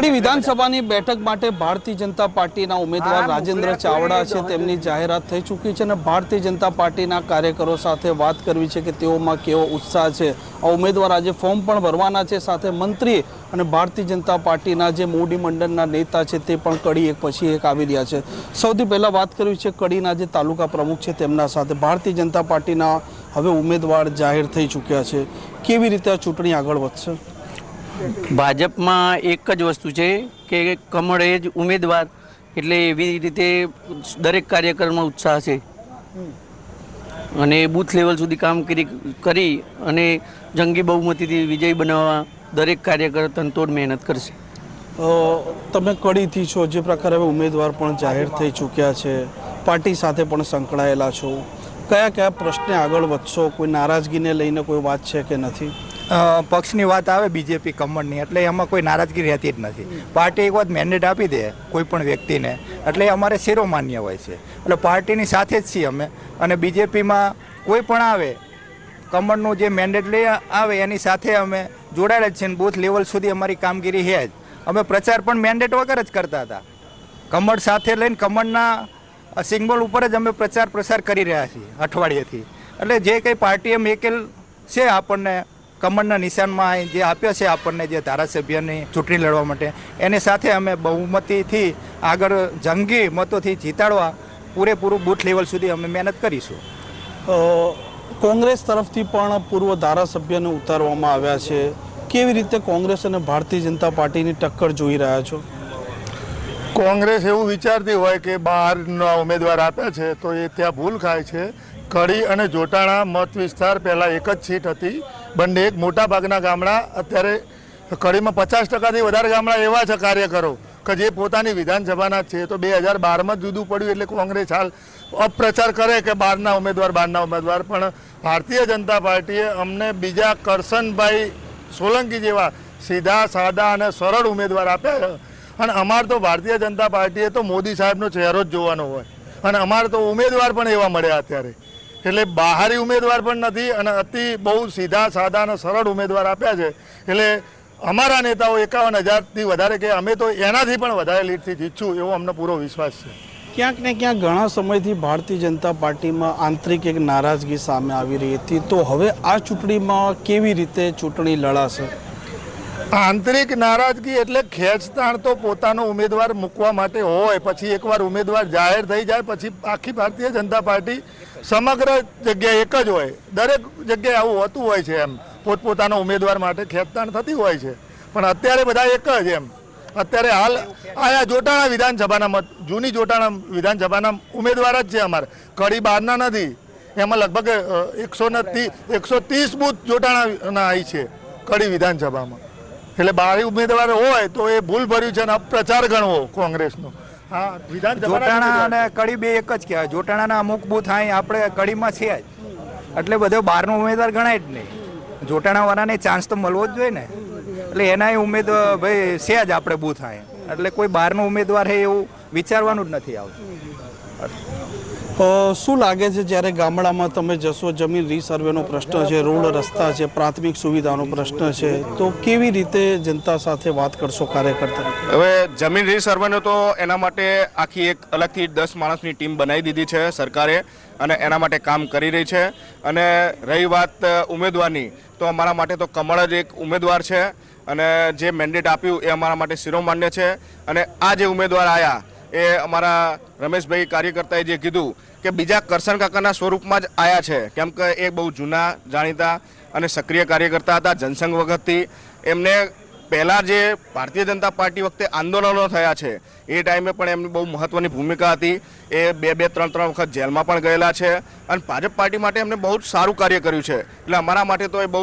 કડી વિધાનસભાની બેઠક માટે ભારતીય જનતા પાર્ટીના ઉમેદવાર રાજેન્દ્ર ચાવડા છે તેમની જાહેરાત થઈ ચૂકી છે અને ભારતીય જનતા પાર્ટીના કાર્યકરો સાથે વાત કરવી છે કે તેઓમાં કેવો ઉત્સાહ છે. આ ઉમેદવાર આજે ફોર્મ પણ ભરવાના છે સાથે મંત્રી અને ભારતીય જનતા પાર્ટીના જે મોડી મંડળના નેતા છે તે પણ કડી એક પછી એક આવી રહ્યા છે. સૌથી પહેલાં વાત કરવી છે કડીના જે તાલુકા પ્રમુખ છે તેમના સાથે. ભારતીય જનતા પાર્ટીના હવે ઉમેદવાર જાહેર થઈ ચૂક્યા છે. કેવી રીતે આ ચૂંટણી આગળ વધશે? ભાજપમાં એક જ વસ્તુ છે કે કમળ એ જ ઉમેદવાર એટલે એવી રીતે દરેક કાર્યકરમાં ઉત્સાહ છે. અને બૂથ લેવલ સુધી કામ કરી અને જંગી બહુમતીથી વિજય બનાવવા દરેક કાર્યકર તનતોડ મહેનત કરશે. તમે કડીથી છો? જે પ્રકારે હવે ઉમેદવાર પણ જાહેર થઈ ચૂક્યા છે. પાર્ટી સાથે પણ સંકળાયેલા છો. કયા કયા પ્રશ્ને આગળ વધશો? કોઈ નારાજગીને લઈને કોઈ વાત છે કે નથી? પક્ષની વાત આવે બીજેપી કમળની, એટલે એમાં કોઈ નારાજગી રહેતી જ નથી. પાર્ટી એક વાત મેન્ડેટ આપી દે કોઈ પણ વ્યક્તિને, એટલે અમારે શિરોમાન્ય હોય છે. એટલે પાર્ટીની સાથે જ છીએ અમે. અને બીજેપીમાં કોઈ પણ આવે, કમળનું જે મેન્ડેટ લઈ આવે એની સાથે અમે જોડાયેલા જ છીએ બૂથ લેવલ સુધી અમારી કામગીરી છે જ. અમે પ્રચાર પણ મેન્ડેટ વગર જ કરતા હતા. કમળ સાથે લઈને કમળના સિમ્બોલ ઉપર જ અમે પ્રચાર પ્રસાર કરી રહ્યા છીએ અઠવાડિયેથી. એટલે જે કંઈ પાર્ટી એમ એકેલ છે આપણને કમળના નિશાનમાં જે આપ્યો છે આપણને જે ધારાસભ્યની ચૂંટણી લડવા માટે એની સાથે અમે બહુમતીથી આગળ જંગી મતોથી જીતાડવા પૂરેપૂરું બૂથ લેવલ સુધી અમે મહેનત કરીશું. કોંગ્રેસ તરફથી પણ પૂર્વ ધારાસભ્યને ઉતારવામાં આવ્યા છે. કેવી રીતે કોંગ્રેસ અને ભારતીય જનતા પાર્ટીની ટક્કર જોઈ રહ્યા છો? કોંગ્રેસ એવું વિચારતી હોય કે બહારના ઉમેદવાર આપ્યા છે તો એ ત્યાં ભૂલ ખાય છે. કડી અને જોટાણા મત વિસ્તાર પહેલાં એક જ સીટ હતી. બંને એક મોટા ભાગના ગામડા. અત્યારે કડીમાં પચાસ ટકાથી વધારે ગામડા એવા છે કાર્યકરો કે જે પોતાની વિધાનસભાના છે. તો બે હજાર બારમાં જ જુદું પડ્યું એટલે કોંગ્રેસ હાલ અપપ્રચાર કરે કે બહારના ઉમેદવાર બહારના ઉમેદવાર. પણ ભારતીય જનતા પાર્ટીએ અમને બીજા કરશનભાઈ સોલંકી જેવા સીધા, સાદા અને સરળ ઉમેદવાર આપ્યા અને અમારે તો ભારતીય જનતા પાર્ટીએ તો મોદી સાહેબનો ચહેરો જ જોવાનો હોય. અને અમારે તો ઉમેદવાર પણ એવા મળ્યા અત્યારે. એટલે બહારી ઉમેદવાર પણ નથી અને અતિ બહુ સીધા સાદા અને સરળ ઉમેદવાર આપ્યા છે. એટલે અમારા નેતાઓ એકાવન હજારથી વધારે કે અમે તો એનાથી પણ વધારે લીડથી જીતશું એવો અમને પૂરો વિશ્વાસ છે. ક્યાંક ને ક્યાંક ઘણા સમયથી ભારતીય જનતા પાર્ટીમાં આંતરિક એક નારાજગી સામે આવી રહી હતી. તો હવે આ ચૂંટણીમાં કેવી રીતે ચૂંટણી લડાશે? આંતરિક નારાજગી એટલે ખેંચતાણ તો પોતાનો ઉમેદવાર મૂકવા માટે હોય. પછી એકવાર ઉમેદવાર જાહેર થઈ જાય પછી આખી ભારતીય જનતા પાર્ટી સમગ્ર જગ્યાએ એક જ હોય. દરેક જગ્યાએ આવું હોતું હોય છે એમ. પોતપોતાના ઉમેદવાર માટે ખેંચતાણ થતી હોય છે. પણ અત્યારે બધા એક જ એમ. અત્યારે હાલ આયા જોટાણા વિધાનસભાના મત, જૂની જોટાણા વિધાનસભાના ઉમેદવાર જ છે અમારે. કડી બહારના નથી. એમાં લગભગ એકસો એકસો ત્રીસ બુથ જોટાણાના આવી છે કડી વિધાનસભામાં. એટલે બારી ઉમેદવાર હોય તો એ ભૂલ ભર્યું છે અને અપપ્રચાર ગણવો કોંગ્રેસનો. હા જોટાણા અને કડી બે એક જ કહેવાય. જોટાણાના અમુક બૂથ અહીં આપણે કડીમાં છે જ એટલે બધો બહારનો ઉમેદવાર ગણાય જ નહીં. જોટાણાવાળાને ચાન્સ તો મળવો જ જોઈએ ને. એટલે એના ઉમેદવાર ભાઈ છે જ આપણે બૂથ અહીં. એટલે કોઈ બહારનો ઉમેદવાર છે એવું વિચારવાનું જ નથી આવતું. શું લાગે છે જ્યારે ગામડામાં તમે જશો, જમીન રીસર્વેનો પ્રશ્ન છે, રોડ રસ્તા છે, પ્રાથમિક સુવિધાનો પ્રશ્ન છે, તો કેવી રીતે જનતા સાથે વાત કરશો કાર્યકર્તા? હવે જમીન રીસર્વેનો તો એના માટે આખી એક અલગથી દસ માણસની ટીમ બનાવી દીધી છે સરકારે અને એના માટે કામ કરી રહી છે. અને રહી વાત ઉમેદવારની, તો અમારા માટે તો કમળ જ એક ઉમેદવાર છે. અને જે મેન્ડેટ આપ્યું એ અમારા માટે શિરોમાન્ય છે. અને આ જે ઉમેદવાર આવ્યા એ અમારા રમેશભાઈ કાર્યકર્તાએ જે કીધું કે બીજા કરશન કાકાના સ્વરૂપમાં જ આવ્યા છે. કેમ કે એ બહુ જૂના, જાણીતા અને સક્રિય કાર્યકર્તા હતા, જનસંઘ વખતથી. એમને પહેલાં જે ભારતીય જનતા પાર્ટી વખતે આંદોલનો થયા છે, એ ટાઈમે પણ એમની બહુ મહત્ત્વની ભૂમિકા હતી. એ બે બે, ત્રણ ત્રણ વખત જેલમાં પણ ગયેલા છે અને ભાજપ પાર્ટી માટે એમને બહુ જ સારું કાર્ય કર્યું છે. એટલે અમારા માટે તો એ બહુ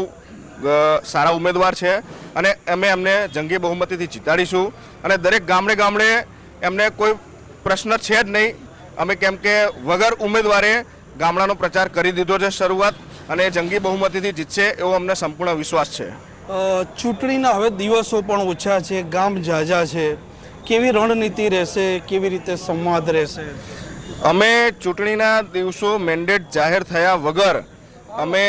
સારા ઉમેદવાર છે અને અમે એમને જંગી બહુમતીથી જીતાડીશું અને દરેક ગામડે ગામડે એમને કોઈ પ્રશ્ન છે જ નહીં. અમે કેમ કે વગર ઉમેદવારે ગામડાનો પ્રચાર કરી દીધો છે શરૂઆત અને જંગી બહુમતીથી જીતશે એવો અમને સંપૂર્ણ વિશ્વાસ છે. ચૂંટણીના હવે દિવસો પણ ઓછા છે ગામ ઝાઝા છે. કેવી રણનીતિ રહેશે કેવી રીતે સંવાદ રહેશે? અમે ચૂંટણીના દિવસો મેન્ડેટ જાહેર થયા વગર અમે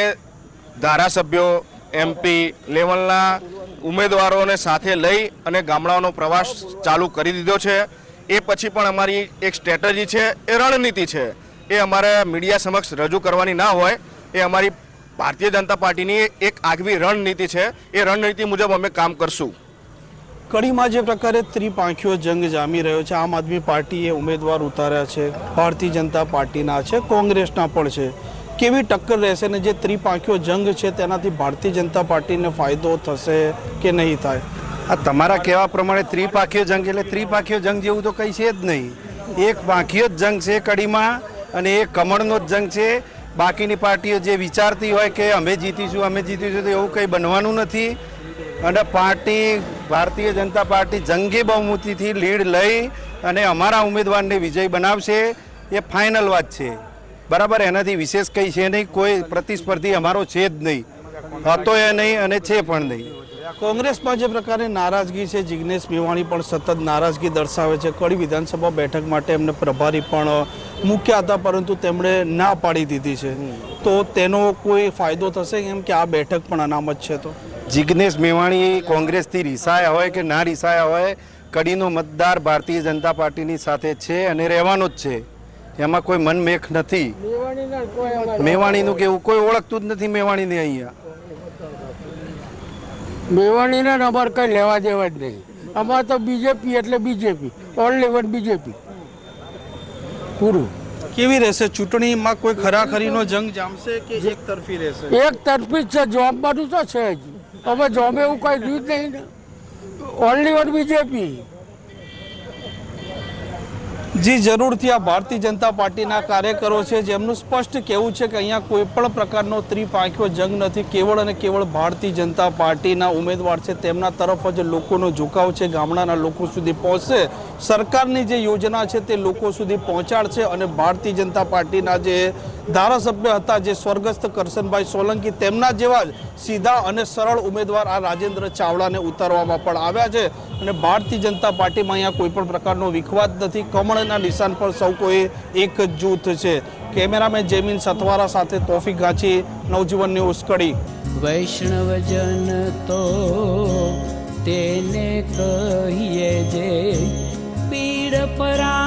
ધારાસભ્યો એમપી લેવલના ઉમેદવારોને સાથે લઈ અને ગામડાઓનો પ્રવાસ ચાલુ કરી દીધો છે. એ પછી પણ અમારી એક સ્ટ્રેટજી છે, એ રણનીતિ છે. એ અમારે મીડિયા સમક્ષ રજૂ કરવાની ના હોય, એ અમારી ભારતીય જનતા પાર્ટીની એક આગવી રણનીતિ છે. એ રણનીતિ મુજબ અમે કામ કરશું. કડીમાં જે પ્રકારે ત્રિપાંખીઓ જંગ જામી રહ્યો છે, આમ આદમી પાર્ટીએ ઉમેદવાર ઉતાર્યા છે, ભારતીય જનતા પાર્ટીના છે, કોંગ્રેસના પણ છે. કેવી ટક્કર રહેશે ને જે ત્રિપાંખીઓ જંગ છે તેનાથી ભારતીય જનતા પાર્ટીને ફાયદો થશે કે નહીં થાય? આ તમારા કહેવા પ્રમાણે ત્રિપાખીય જંગ એટલે ત્રિપાખીય જંગ જેવું તો કંઈ છે જ નહીં. એક પાંખીયો જ જંગ છે કડીમાં અને એક કમળનો જ જંગ છે. બાકીની પાર્ટીઓ જે વિચારતી હોય કે અમે જીતીશું અમે જીતીશું તો એવું કંઈ બનવાનું નથી. અને પાર્ટી, ભારતીય જનતા પાર્ટી જંગી બહુમતીથી લીડ લઈ અને અમારા ઉમેદવારને વિજય બનાવશે. એ ફાઇનલ વાત છે. બરાબર એનાથી વિશેષ કંઈ છે નહીં કોઈ પ્રતિસ્પર્ધી અમારો છે જ નહીં. હતો એ નહીં અને છે પણ નહીં. કોંગ્રેસમાં જે પ્રકારની નારાજગી છે જિગ્નેશ મેવાણી પણ સતત નારાજગી દર્શાવે છે. કડી વિધાનસભા બેઠક માટે એમને પ્રભારી પણ મૂક્યા હતા પરંતુ તેમણે ના પાડી દીધી છે. તો તેનો કોઈ ફાયદો થશે? કેમ કે આ બેઠક પણ અનામત છે તો. જિગ્નેશ મેવાણી કોંગ્રેસથી રિસાયા હોય કે ના રિસાયા હોય કડીનો મતદાર ભારતીય જનતા પાર્ટીની સાથે છે અને રહેવાનો જ છે. એમાં કોઈ મનમેખ નથી. મેવાણીનું કેવું કોઈ ઓળખતું જ નથી મેવાણીને અહીંયા. મેવાણીને ને અમારે કંઈ લેવા દેવા જ નહીં. અમારે તો બીજેપી એટલે બીજેપી. Only one BJP. પૂરું. કેવી રહેશે? ચૂંટણીમાં કોઈ ખરાખરીનો જંગ જામશે કે એક તરફી રહેશે? એક તરફી જ છે. જોબવાનું તો છે જ. અમે જોબ એવું કંઈ રહ્યું જ નહીં ને. Only one BJP. જી, જરૂરથી આ ભારતીય જનતા પાર્ટીના કાર્યકરો છે, જેમનું સ્પષ્ટ કહેવું છે કે અહીંયા કોઈ પણ પ્રકારનો ત્રિપાંખ્યો જંગ નથી. કેવળ અને કેવળ ભારતીય જનતા પાર્ટીના ઉમેદવાર છે, તેમના તરફ જ લોકોનો ઝુકાવ છે, ગામડાના લોકો સુધી પહોંચશે. સરકારની જે યોજના છે, તે લોકો સુધી પહોંચાડશે અને ભારતીય જનતા પાર્ટીના જે ધારાસભ્ય હતા જે સ્વર્ગસ્થ કરશનભાઈ સોલંકી તેમના જેવા જ સીધા અને સરળ ઉમેદવાર આ રાજેન્દ્ર ચાવડાને ઉતારવામાં પણ આવ્યા છે. અને ભારતીય જનતા પાર્ટીમાં અહીંયા કોઈ પણ પ્રકારનો વિખવાદ નથી. કમળના નિશાન પર સૌ કોઈ એક જ જૂથ છે. કેમેરામેન જેમિન સથવારા સાથે તોફિક ગાંચી, નવજીવન ન્યૂઝ કડી. વૈષ્ણવજન તો તેને કહીએ જે પીડ પરા